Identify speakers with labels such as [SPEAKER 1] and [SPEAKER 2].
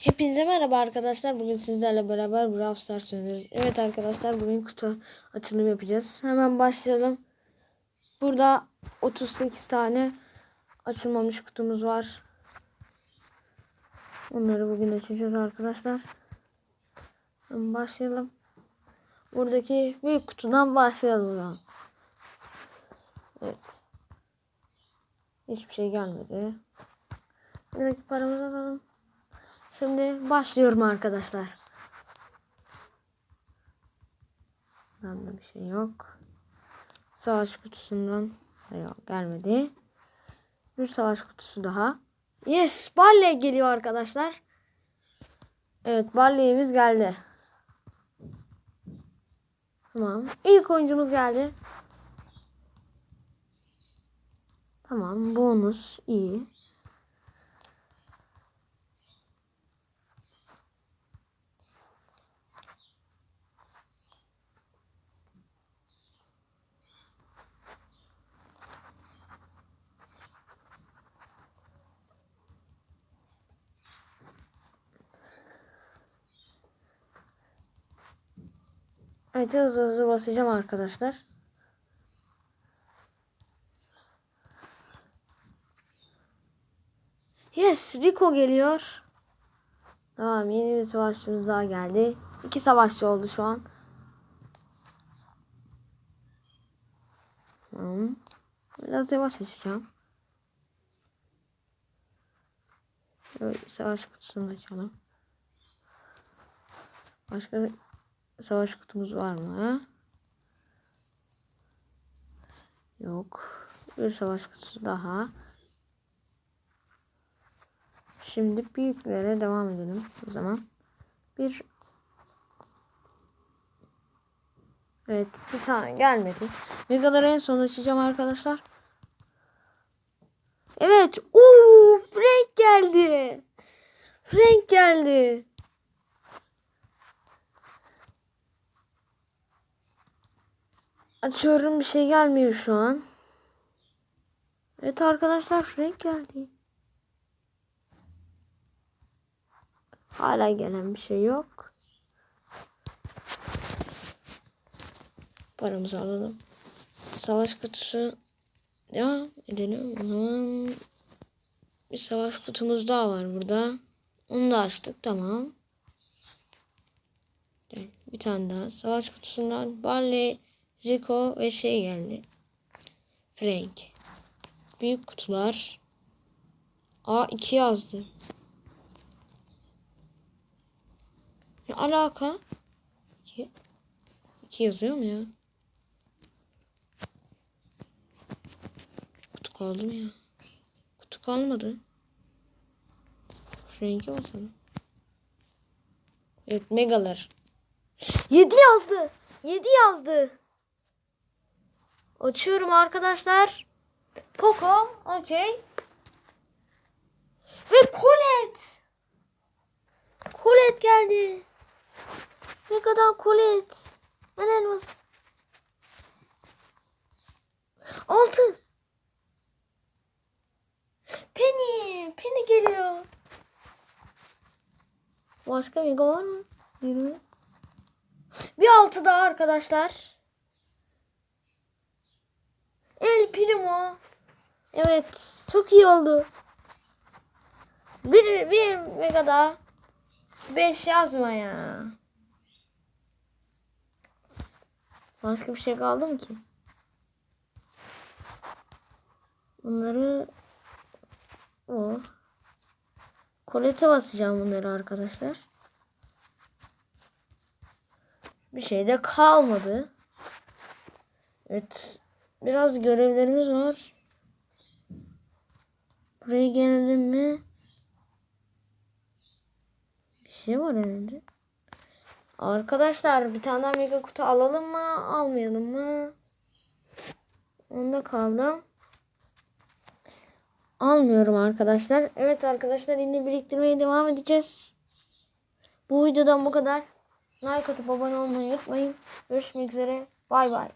[SPEAKER 1] Hepinize merhaba arkadaşlar. Bugün sizlerle beraber Brawl Stars oynuyoruz. Evet arkadaşlar bugün kutu açılımı yapacağız. Hemen başlayalım. Burada 38 tane açılmamış kutumuz var. Onları bugün açacağız arkadaşlar. Hemen başlayalım. Buradaki büyük kutudan başlayalım. Evet. Hiçbir şey gelmedi. Buradaki paramızı alalım. Şimdi başlıyorum arkadaşlar. Bende bir şey yok. Savaş kutusundan da yok gelmedi. Bir savaş kutusu daha. Yes, Barley geliyor arkadaşlar. Evet, Barley'imiz geldi. Tamam. İlk oyuncumuz geldi. Tamam, bonus iyi. Evet hızlı hızlı basacağım arkadaşlar. Yes Rico geliyor. Tamam yeni bir savaşçımız daha geldi. İki savaşçı oldu şu an. Tamam. Biraz yavaş açacağım. Şöyle savaş kutusunu açalım. Başka savaş kutumuz var mı? Yok. Bir savaş kutusu daha. Şimdi büyüklere devam edelim o zaman. Bir Evet bir tane gelmedi. Megaları en son açacağım arkadaşlar. Evet. Uuu Frank geldi. Frank geldi. Açıyorum bir şey gelmiyor şu an. Evet arkadaşlar Frank geldi. Hala gelen bir şey yok. Paramızı alalım. Savaş kutusu devam edelim. O bir savaş kutumuz daha var burada. Onu da açtık tamam. Bir tane daha. Savaş kutusundan Barley, Rico ve şey geldi. Frank. Büyük kutular. A 2 yazdı. Ne alaka? 2, 2 yazıyor mu ya? Kutu kaldı mı ya? Kutu kalmadı. Frank'e basalım. Evet megalar. 7 yazdı. 7 yazdı. Açıyorum arkadaşlar. Poco. Okey. Ve Colette. Colette geldi. Ne kadar Colette. Ben elmas. Altı. Penny. Penny geliyor. Başka mega var mı? Yürü. Bir altı daha arkadaşlar. El Primo. Evet. Çok iyi oldu. Bir, bir mega daha. Beş yazma ya. Başka bir şey kaldı mı ki? Bunları o. Kolete basacağım bunları arkadaşlar. Bir şey de kalmadı. Evet. Biraz görevlerimiz var. Buraya gelelim mi? Bir şey var herhalde. Arkadaşlar bir tane mega kutu alalım mı? Almayalım mı? Onda kaldım. Almıyorum arkadaşlar. Evet arkadaşlar yine biriktirmeye devam edeceğiz. Bu videodan bu kadar. Like atıp abone olmayı unutmayın. Görüşmek üzere. Bay bay.